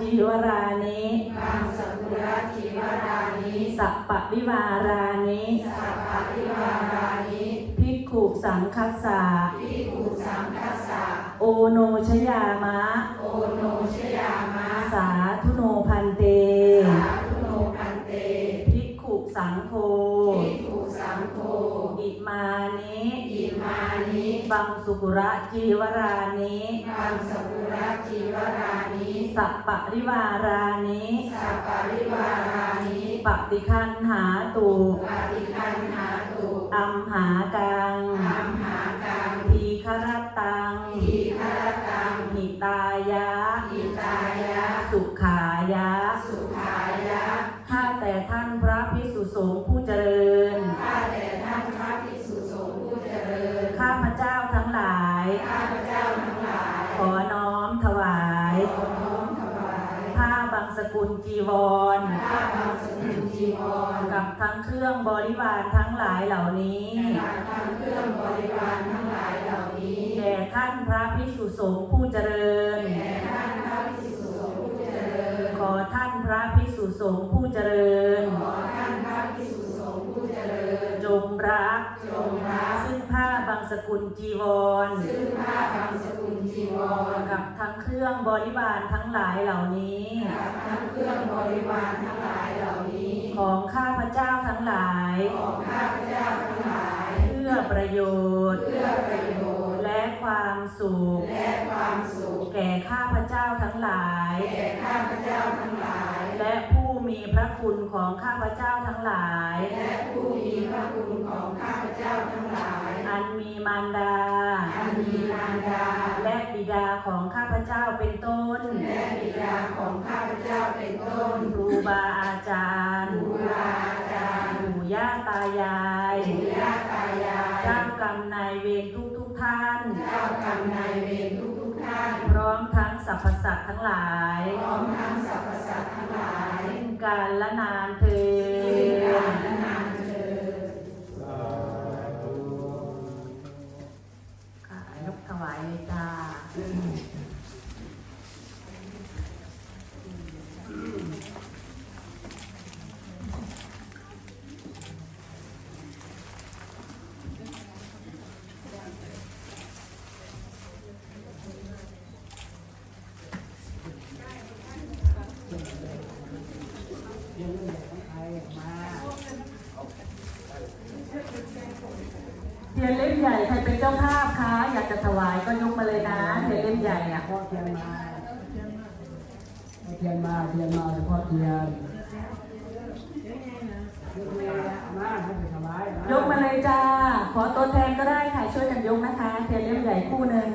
จิวรานิบังสกุระจิวรานิสัปปะวิวารานิสัพพะริวารานิภิกขุสังคัสสะภิกขุสังคัสสะโอโนชยามะ โอโนชยามะ สาธุโนพันเต สาธุโนพันเตภิกขุสังโฆภิกขุสังโฆอิมานิอิมานิ บังสุกุระจีวรานิบังสกุระจิวรานิสัปปะริวารานิสัพพะริวารานิปฏิคันหาตุปฏิคันหาตุอัมหากังอัมหากังทีครตังทีฆรตังหิตายะ กุลจีวรข้าบางสกุลจีวรกับทั้งเครื่องบริวารทั้งหลายเหล่านี้การทำเครื่องบริวารทั้งหลายเหล่านี้แด่ท่านพระพิสุสงฆ์ผู้เจริญแด่ท่านพระภิกษุสงฆ์ผู้เจริญ ขอท่านพระพิสุสงฆ์ผู้เจริญ ขอท่านพระภิกษุสงฆ์ผู้เจริญ จงรักจงรักซึ่งผ้าบางส กุลจีวร ซึ่งผ้าบางสกุลจีวรกับทั้งเครื่องบริวารทั้งหลายเหล่านี้ กับทั้งเครื่องบริวารทั้งหลายเหล่านี้ ของข้าพระเจ้าทั้งหลาย ของข้าพเจ้าทั้งหลาย เพื่อประโยชน์ เพื่อประโยชน์ และความสุข และความสุข แก่ข้าพเจ้าทั้งหลาย แก่ข้าพเจ้าทั้งหลาย และผู้ มีพระคุณของข้าพเจ้าทั้งหลาย และผู้มีพระคุณของข้าพเจ้าทั้งหลาย อันมีมารดา อันมีมารดา และบิดาของข้าพเจ้าเป็นต้น และบิดาของข้าพเจ้าเป็นต้น ครูบาอาจารย์ ครูบาอาจารย์ปู่ย่าตายายปู่ย่าตายาย เจ้ากรรมนายเวรทุกทุกๆท่าน เจ้ากรรมนายเวรทุกทุกๆท่าน พร้อมทั้งสรรพสัตว์ทั้งหลาย พร้อมทั้งสรรพ กาลละนานเธอ และนานเถิด ค่ะยกถวายเลยจ้า เทียนเล่มใหญ่ใครเป็นเจ้าภาพคะอยากจะถวายก็ยกมาเลยนะเทียนเล่มใหญ่อะเฉพาะเทียนมาเอาเทียนมาเทียนมาเฉพาะเทียนยกเลยนะมาให้ไปถวายนะยกมาเลยจ้า ขอตัวแทนก็ได้ค่ะช่วยกันยกนะคะ เทียนเล่มใหญ่คู่หนึ่ง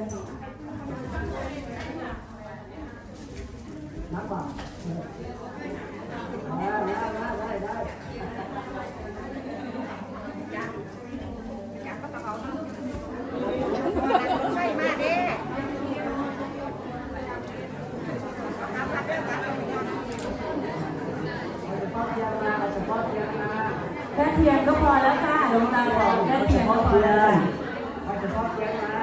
นับป่ะได้ได้ได้ได้ ไม่มาเด้ เอาเฉพาะเทียนมาเอาเฉพาะเทียนมา แค่เทียนก็พอแล้วค่ะหลวงตาบอกแค่เทียนก็พอแล้ว เอาเฉพาะเทียนมา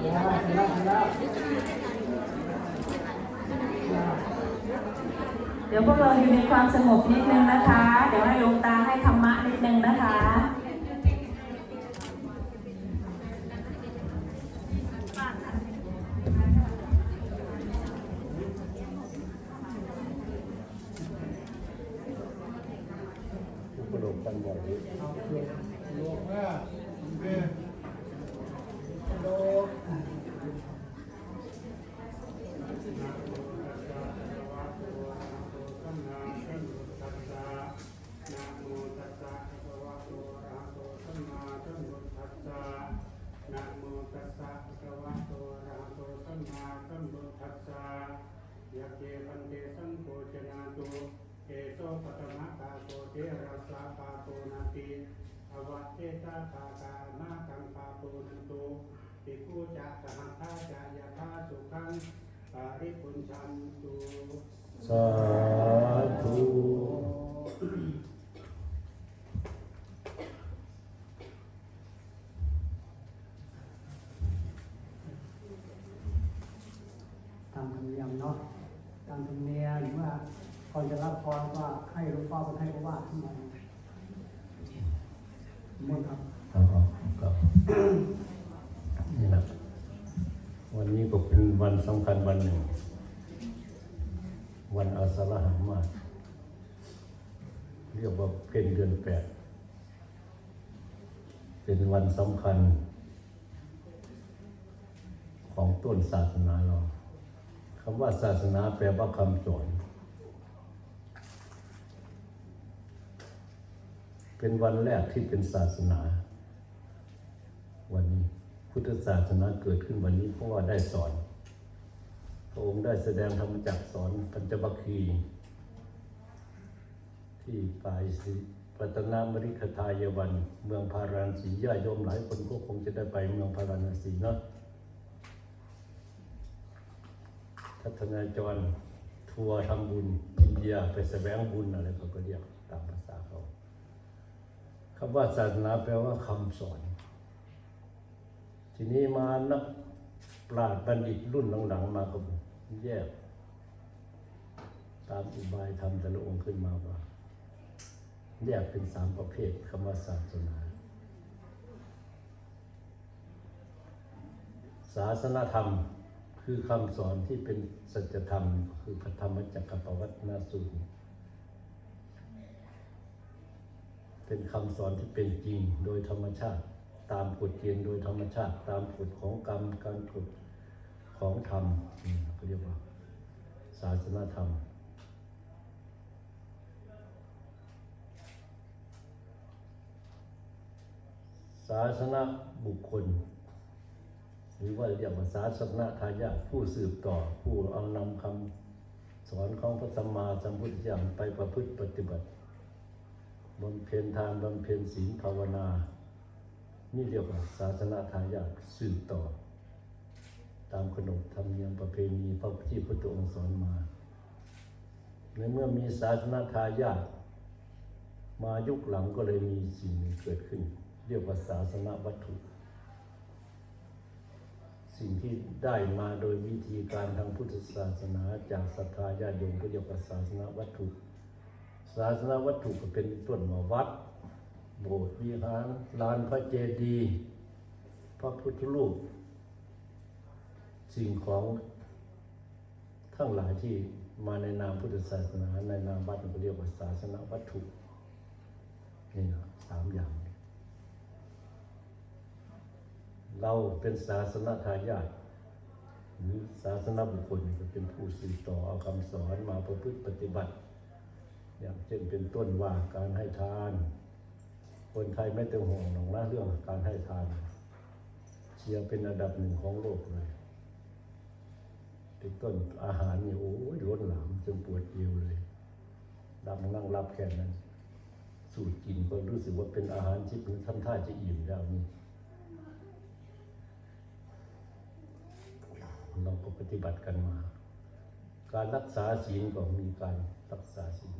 เดี๋ยวเดี๋ยวเดี๋ยว เดี๋ยวพวกเราอยู่ในความสงบนิดนึงนะคะ เดี๋ยวให้ลงตาให้ธรรมะนิดนึงนะคะ สสะภะคะวะโตอะระหะโตสัมมาสัมพุทธัสสะยะเกปันเตสังโฆจนาตุเอโสปะตมะกาโตเทระสาปาโตนาติอวะเทตาปากานาคังปาโตนันตุภิกขุจะสหัทธาจะยะธาสุขังปาริปุญชันตุสาธุ ตามธรรม เนียมเนาะตามธรรมเนียมว่าก่อนจะรับพรว่าให้หลวงพ่อเป็นให้พระว่าขึ้นมาหมดครับครับครับนี่นะวันนี้ก็เป็นวันสำคัญวันหนึ่ง วันอาสาฬหามาเรียกว่าเป็นเดือนแปด เป็นวันสำคัญของต้นศาสนาเรา คำว่าศาสนาแปลว่าคำสอน เป็นวันแรกที่เป็นศาสนา วันนี้พุทธศาสนาเกิดขึ้นวันนี้เพราะว่าได้สอน พระองค์ได้แสดงธรรมจักสอนปัญจวัคคี ที่ปลายสิปัตนามริคทายวัน เมืองพาราณสีญาโยมหลายคนก็คงจะได้ไปเมืองพาราณสีเนาะ ทัศนาจรทัวร์ทำบุญอินเดียไปแสวงบุญอะไรเขาก็เรียกตามภาษาเขาคำว่าศาสนาแปลว่าคำสอน ทีนี้มานักปราชญ์บัณฑิตรุ่นหลังๆมาก็แยก ตามอุบายธรรมแต่ละองค์ขึ้นมาว่า แยกเป็นสามประเภทคำว่าศาสนาศาสนธรรม คือคำสอนที่เป็นสัจธรรมคือพระธรรมจักรปวัตนาสูตรเป็นคำสอนที่เป็นจริงโดยธรรมชาติ ตามกฎเกณฑ์โดยธรรมชาติ ตามกฎของกรรมการกฎของธรรมเขาเรียกว่า ศาสนาธรรมศาสนาบุคคล หรือว่าเรียกว่าศาสนาทายาทผู้สืบต่อ ผู้เอานำคำสอนของพระสัมมาสัมพุทธเจ้าไปประพฤติปฏิบัติบำเพ็ญทานบำเพ็ญศีลภาวนา นี่เรียกว่าศาสนาทายาทสืบต่อ ตามขนบธรรมเนียมประเพณีพระที่พระองค์สอนมา ในเมื่อมีศาสนาทายาทมายุคหลังก็เลยมีสิ่งหนึ่งเกิดขึ้น เรียกว่าศาสนาวัตถุ สิ่งที่ได้มาโดยวิธีการทางพุทธศาสนาจากศรัทธาญาติโยมก็เรียกว่าศาสนาวัตถุ ศาสนาวัตถุก็เป็นต้นมาวัด โบสถ์วิหารลานพระเจดีย์พระพุทธรูป สิ่งของทั้งหลายที่มาในนามพุทธศาสนาในนามวัดก็เรียกว่าศาสนาวัตถุนี่นะสามอย่าง เราเป็นศาสนาทายาทหรือศาสนาบุคคลก็เป็นผู้สืบต่อเอาคำสอนมาประพฤติปฏิบัติ อย่างเช่นเป็นต้นว่าการให้ทาน คนไทยไม่ต้องห่วงหรอกนะเรื่องการให้ทาน เชียร์เป็นอันดับหนึ่งของโลกเลยเป็นต้นอาหารนี่โอ้ยล้นหลามจนปวดเอวเลยดับนั่งรับแค่นั้น สูตรกินก็รู้สึกว่าเป็นอาหารที่ทำท่าจะอิ่มแล้วนี่ เราก็ปฏิบัติกันมา การรักษาศีลก็มีการรักษาศีล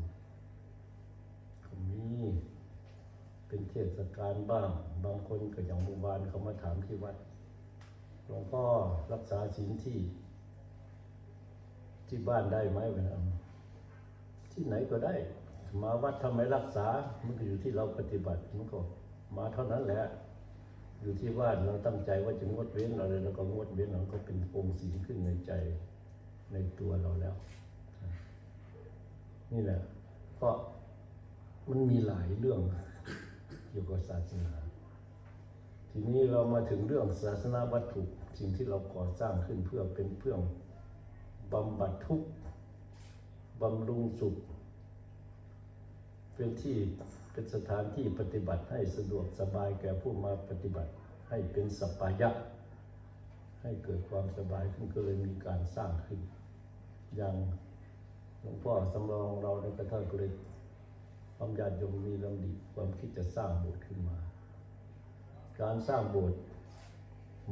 ก็มีเป็นเทศกาลบ้าง บางคนก็อย่างเมื่อวานเขามาถามที่วัดหลวงพ่อรักษาศีลที่ ที่บ้านได้ไหมวะนะที่ไหนก็ได้ มาวัดทำไมรักษา มันก็อยู่ที่เราปฏิบัติมันก็มาเท่านั้นแหละ อยู่ที่บ้าเราตั้งใจว่าจะงดเว้นอะไรแล้วก็งดเว้นเราก็เป็นองค์ศีลขึ้นในใจในตัวเราแล้ว นี่แหละเพราะมันมีหลายเรื่องเกี่ยวกับศาสนา ทีนี้เรามาถึงเรื่องศาสนาวัตถุสิ่งที่เราก่อสร้างขึ้นเพื่อเป็นเพื่อบำบัดทุกข์บำรุงสุข เป็นที่ เป็นสถานที่ปฏิบัติให้สะดวกสบายแก่ผู้มาปฏิบัติให้เป็นสัปปายะ ให้เกิดความสบายขึ้นก็เลยมีการสร้างขึ้น อย่างหลวงพ่อสำรองเราในกระทั่งก็เลยความญาติโยมมีลำดิความคิดจะสร้างโบสถ์ขึ้นมา การสร้างโบสถ์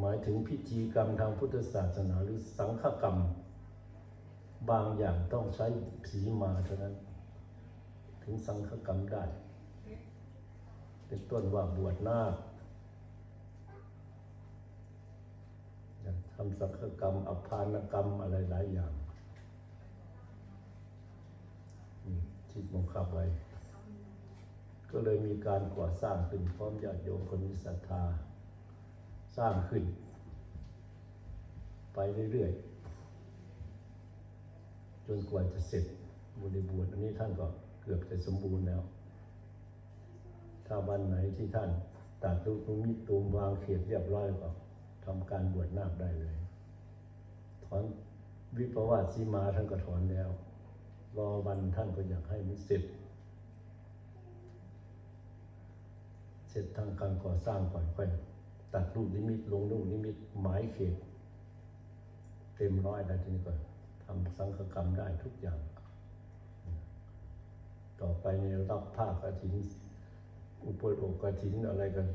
หมายถึงพิธีกรรมทางพุทธศาสนาหรือสังฆกรรม บางอย่างต้องใช้ผีมาเท่านั้น ถึงสังฆกรรมได้ เป็นต้นว่าบวชนาคทำสังฆกรรมอภานกรรมอะไรหลายอย่างอืมที่มงคับไว้ ก็เลยมีการก่อสร้างขึ้นพร้อมญาติโยมคนมีศรัทธา สร้างขึ้น ไปเรื่อยๆ จนกว่าจะเสร็จบริบูรณ์อันนี้ท่านก็เกือบจะสมบูรณ์แล้ว ถ้าวันไหนที่ท่านตัดลูกตรงนี้ตูมวางเขียดเรียบร้อยก็ทำการบวชนาคได้เลย ถอนวิปวาสสีมาท่านก็ถอนแล้ว รอวันท่านก็อยากให้มันเสร็จ เสร็จทางการก่อสร้างก่อนค่อยตัดรูปนิมิตลงรูปนิมิตหมายเขตเต็มร้อยแล้วทีนี้ก็ทำสังฆกรรมได้ทุกอย่าง ต่อไปในรับภาคกฐิน อุปโภคกฐินอะไรกัน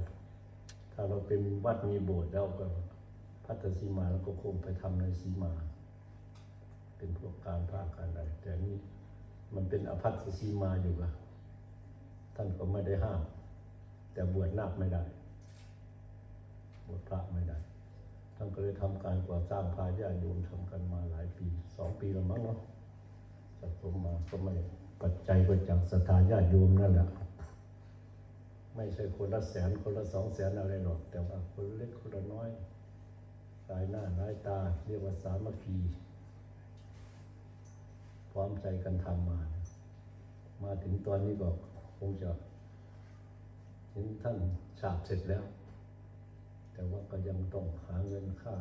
ถ้าเราเป็นวัดมีโบสถ์แล้วก็พัทธสีมาแล้วก็คงไปทำในสีมา เป็นพวกการภาคการอะไรแต่นี่มันเป็นอภัทธสีมาอยู่ละท่านก็ไม่ได้ห้าม แต่บวชนาคไม่ได้ บวชพระไม่ได้ท่านก็เลยทำการก่อสร้างพาญาติโยมทำกันมาหลายปีสองปีแล้วมั้งเนาะสะสมมาก็ไม่ปัจจัยก็จากศรัทธาญาติโยมนั่นแหละ ไม่ใช่คนละแสนคนละสองแสนอะไรหรอก แต่ว่าคนเล็กคนละน้อยรายหน้ารายตา เรียกว่าสามัคคีพร้อมใจกันทำมา มาถึงตอนนี้ก็คงจะเห็นท่านฉาบเสร็จแล้ว แต่ว่าก็ยังต้องหาเงินค่า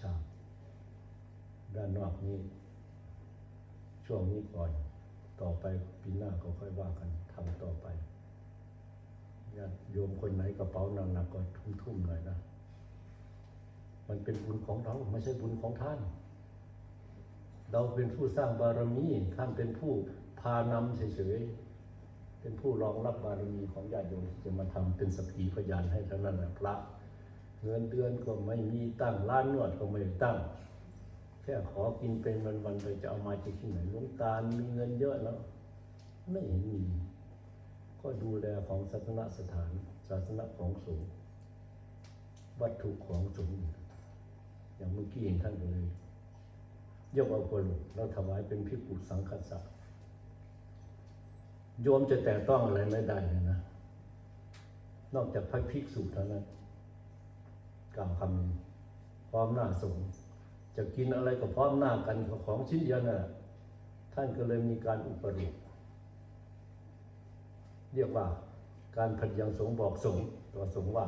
ฉาบด้านนอกนี้ ช่วงนี้ก่อน ต่อไปปีหน้าก็ค่อยว่ากันทำต่อไป ญาติโยมคนไหนกระเป๋าหนักๆก็ทุ่มๆหน่อยนะ มันเป็นบุญของเราไม่ใช่บุญของท่าน เราเป็นผู้สร้างบารมี ท่านเป็นผู้พานำเฉยๆ เป็นผู้รองรับบารมีของญาติโยมที่จะมาทำเป็นสักขีพยานให้เท่านั้นนะพระ เงินเดือนก็ไม่มีตั้งร้านนวดก็ไม่ตั้ง แค่ขอกินเป็นวันๆไปจะเอามาจากที่ไหนลวงตาลมีเงินเยอะแล้ว ไม่เห็นมี ก็ดูแลของศาสนสถานศาสนาของสงฆ์วัตถุของสงฆ์อย่างเมื่อกี้เห็นท่านเลยยกเอาคนเราถวายเป็นพิกุสังฆสะโยมจะแต่ต้องอะไรไม่ได้เลยนะ นอกจากพระภิกษุเท่านั้นกล่าวคำนี้พร้อมหน้าสงฆ์จะกินอะไรก็พร้อมหน้ากันของชิ้นเดียวนั่ะท่านก็เลยมีการอุปโลก เรียกว่าการพันยังสงบอกสงตัวสงว่า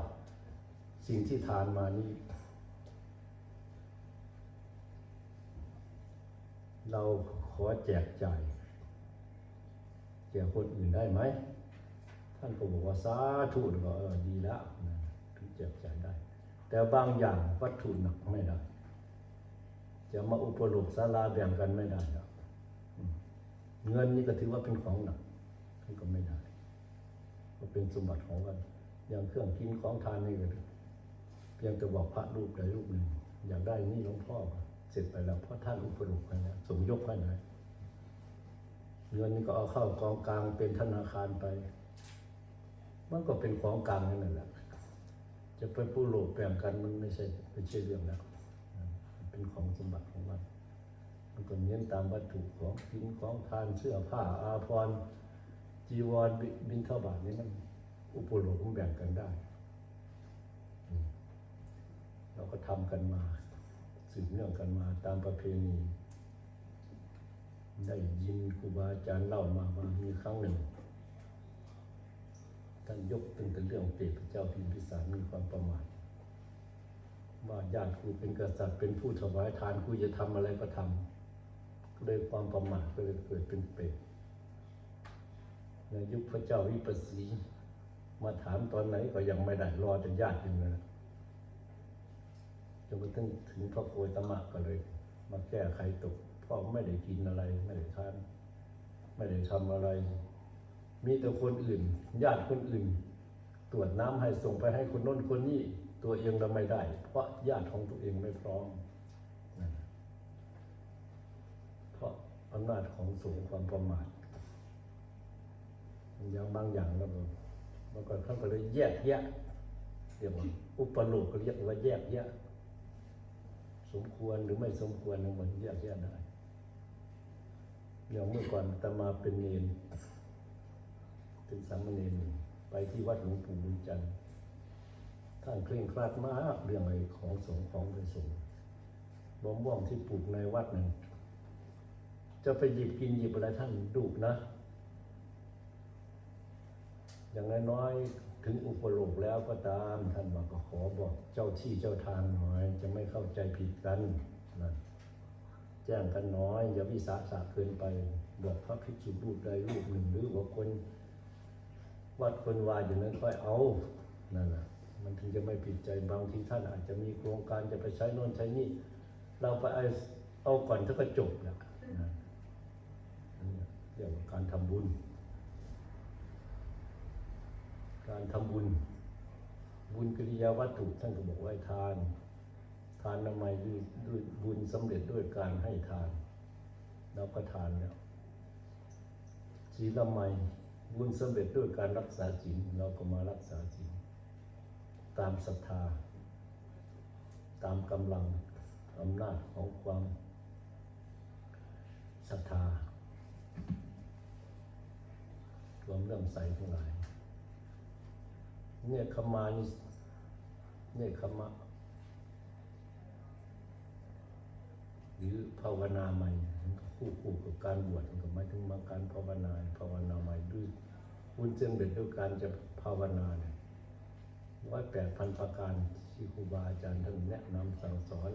สิ่งที่ทานมานี้ เราขอแจกจ่ายแจกคนอื่นได้ไหม ท่านก็บอกว่าสาธุก็ดีแล้วนะถึงแจกจ่ายได้ แต่บางอย่างวัตถุหนักไม่ได้ จะมาอุปโลกศาลาแบ่งกันไม่ได้เงินนี่ก็ถือว่าเป็นของหนักท่านก็ไม่ได้ เป็นสมบัติของกันอย่างเครื่องกินของทานนี่ก็เพียงแต่บอกพระรูปใดรูปหนึ่ง อยากได้นี่หลวงพ่อเสร็จไปแล้วเพราะท่านอุปโลกไปแล้วสมยกให้ไหนเงินนี่ก็เอาเข้ากองกลางเป็นธนาคารไป มันก็เป็นของกลางนั่นแหละจะเป็นผู้โลภแบ่งกันมันไม่ใช่ไม่ใช่เรื่องแล้วมันเป็นของสมบัติของมันมันก็เน้นตามวัตถุของกินของทานเสื้อผ้าอาภรณ์ จีวรบิบินเท่าบาทนี้มัน อุปโลกมันแบ่งกันได้ เราก็ทำกันมาสืบเนื่องกันมาตามประเพณีได้ยินครูบาอาจารย์เล่ามาว่ามีครั้งหนึ่งท่านยกตึงแต่เรื่องเปรตพระเจ้าพิมพิสารมีความประมาทว่าญาติกูเป็นกษัตริย์เป็นผู้ถวายทานกูจะทำอะไรก็ทำก็เลยความประมาทก็เลยเกิดเป็นเปรต ในยุคพระเจ้าวิปัสสี มาถามตอนไหนก็ยังไม่ได้รอจนญาติอยู่นั่นแหละจนกระทั่งถึงพระโคตมะก็เลย มาแก้ไขตกเพราะไม่ได้กินอะไร ไม่ได้ทาน ไม่ได้ทำอะไร มีแต่คนอื่น ญาติคนอื่น ตรวจน้ำให้ส่งไปให้คนน้นคนนี้ตัวเองเราไม่ได้ เพราะญาติของตัวเองไม่พร้อมเพราะอำนาจของสูงความประมาท อย่างบางอย่างแล้วมันมันก็เขาไปเลยแยกแยะเรียกว่าอุปโลกก็เรียกว่าแยกแยะสมควรหรือไม่สมควรทั้งหมดแยกแยะได้อย่างเมื่อก่อนตมาเป็นเนนเป็นสามเณรไปที่วัดหลวงปู่บุญจันทร์ท่านเคร่งครัดมากเรื่องอะไรของสงของเป็นสงฆ์มะม่วงที่ปลูกในวัดหนั้นจะไปหยิบกินหยิบอะไรท่านดุนะ อย่างน้อยๆถึงอุปโลกแล้วก็ตามท่านบอกก็ขอบอกเจ้าที่เจ้าทางหน่อย จะไม่เข้าใจผิดกันนะแจ้งกันน้อย อย่าวิสาสะเกินไป บอกพระภิกษุรูปใดรูปหนึ่งหรือว่าคนวัดคนวายอย่างนั้นค่อยเอานั่นแหละมันถึงจะไม่ผิดใจบางทีท่านอาจจะมีโครงการจะไปใช้โน่นใช้นี่ เราไปเอาก่อนถ้าก็จบนะนะเรียกว่าการทำบุญ การทำบุญ บุญกิริยาวัตถุท่านก็บอกไว้ทาน ทานทำไมด้วยด้วยบุญสำเร็จด้วยการให้ทานเราก็ทานแล้วศีลทำไมบุญสำเร็จด้วยการรักษาศีลเราก็มารักษาศีลตามศรัทธา ตามกำลังอำนาจของความศรัทธาความเลื่อมใสทั้งหลาย เนี่ยขมานี่เนี่ยขมะหรือภาวนาใหม่คู่คู่กับการบวชมันก็หมาถึงมาการภาวนาภาวนาใหม่ด้วยบุญเจงเด็ดด้วยการจะภาวนาเนี่ยร้อยแปดพันประการที่ครูบาอาจารย์ท่านแนะนำสั่งสอน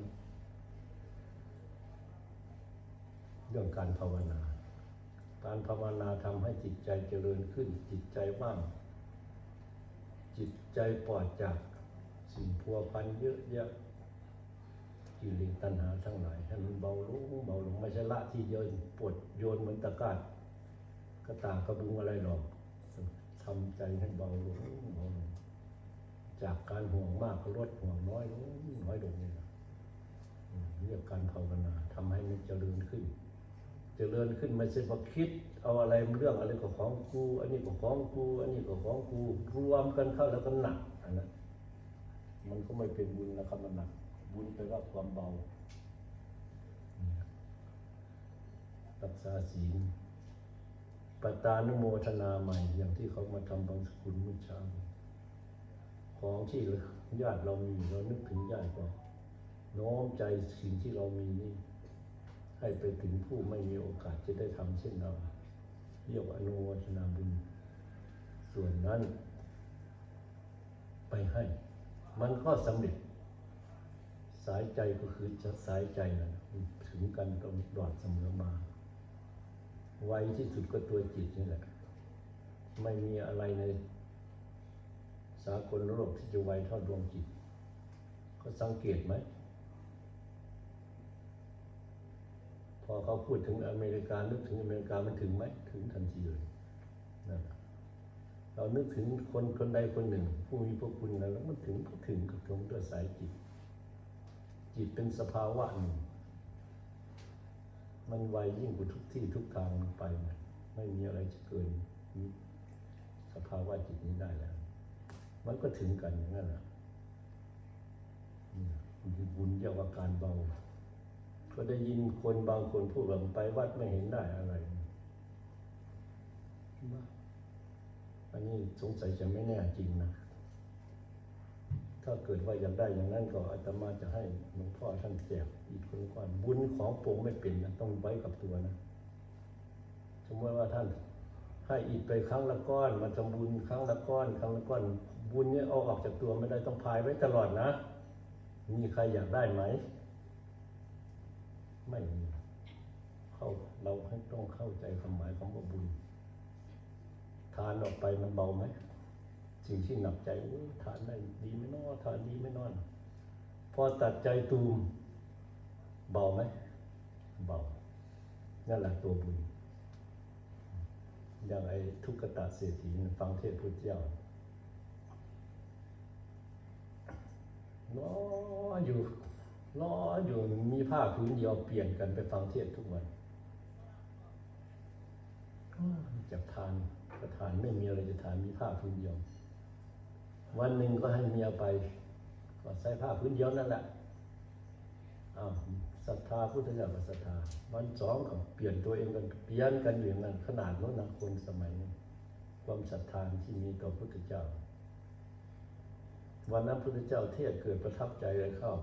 เรื่องการภาวนา การภาวนาทำให้จิตใจเจริญขึ้นจิตใจว่าง จิตใจปลอดจากสิ่งพัวพันเยอะแยะกิเลสตัณหาทั้งหลายให้มันเบาลงเบาลงไม่ใช่ละที่โยนปวดโยนเหมือนตะกร้าก็ตากกระบุงอะไรหรอกทำใจให้เบาลงเบาลงจากการห่วงมากก็ลดห่วงน้อยลงน้อยลงนี่นะอืมเรียกการภาวนาทำให้มันเจริญขึ้น จริญขึ้นไม่ใช่ว่าคิด เอาอะไรเรื่องอะไรก็ของกู อันนี้ก็ของกู อันนี้ก็ของกู รวมกันเข้าแล้วก็หนักอันนั้นมันก็ไม่เป็นบุญนะครับมันหนัก บุญแปลว่าความเบา รักษาศีลปตานุโมทนาใหม่ อย่างที่เขามาทำบางสกุลเมื่อเช้าของที่ญาติเรามีเรานึกถึงญาติก็โน้มใจสิ่งที่เรามีนี่ ให้ไปถึงผู้ไม่มีโอกาสจะได้ทำเช่นเราเรียกอนุโมทนาบุญ ส่วนนั้น ไปให้ มันก็สำเร็จ สายใจก็คือจะสายใจนะถึงกันตรงดอดเสมอมา ไวที่สุดก็ตัวจิตนี่แหละ ไม่มีอะไรในสากลโลกที่จะไวเท่าดวงจิต ก็สังเกตไหม พอเขาพูดถึงอเมริกานึกถึงอเมริกามันถึงไหมถึงทันทีเลยนั่นแหละเรานึกถึงคนคนใดคนหนึ่ง ผู้มีพระคุณแล้วมันถึงก็ถึงกับตรงด้วยสายจิต จิตเป็นสภาวะหนึ่ง มันไวยิ่งกว่าทุกที่ทุกทางไปนะไม่มีอะไรจะเกินสภาวะจิตนี้ได้แล้ว มันก็ถึงกันอย่างนั้นแหละนี่บุญเรียกว่าการเบา ก็ได้ยินคนบางคนพูดว่าไปวัดไม่เห็นได้อะไรอันนี้สงสัยจะไม่แน่จริงนะ ถ้าเกิดว่าอยากได้อย่างนั้นก็อาตมาจะให้หลวงพ่อท่านแจกอีกคนก่อนบุญของผมไม่เป็นนะต้องไว้กับตัวนะ สมมติว่าท่านให้อีกไปครั้งละก้อนมาทำบุญครั้งละก้อนครั้งละก้อน บุญเนี่ยเอาออกจากตัวไม่ได้ต้องพายไว้ตลอดนะ มีใครอยากได้ไหม ไม่มีเข้าเราให้ต้องเข้าใจความหมายของบุญ ทานออกไปมันเบาไหมสิ่งที่หนักใจโอ้ยทานได้ดีไม่นอทานดีไม่นอน พอตัดใจตูม เบาไหมเบานั่นแหละตัวบุญ อย่างไอ้ทุกขตาเศรษฐีฟังเทศพุทธเจ้าอยู่ ร้อนอยู่มีผ้าพื้นเดียวเปลี่ยนกันไปฟังเทศทุกวันจากทานก็ทานไม่มีอะไรจะทานมีผ้าพื้นเดียว วันหนึ่งก็ให้เมียไป ก็ใส่ผ้าพื้นเดียวนั่นแหละอ้าวศรัทธาพุทธเจ้าก็ศรัทธาวันสองก็เปลี่ยนตัวเองกันเปลี่ยนกันอยู่อย่างนั้นขนาดโน้นนะคนสมัยนี้ความศรัทธาที่มีต่อพุทธเจ้า วันนั้นพุทธเจ้าเทศเกิดประทับใจเลยเข้า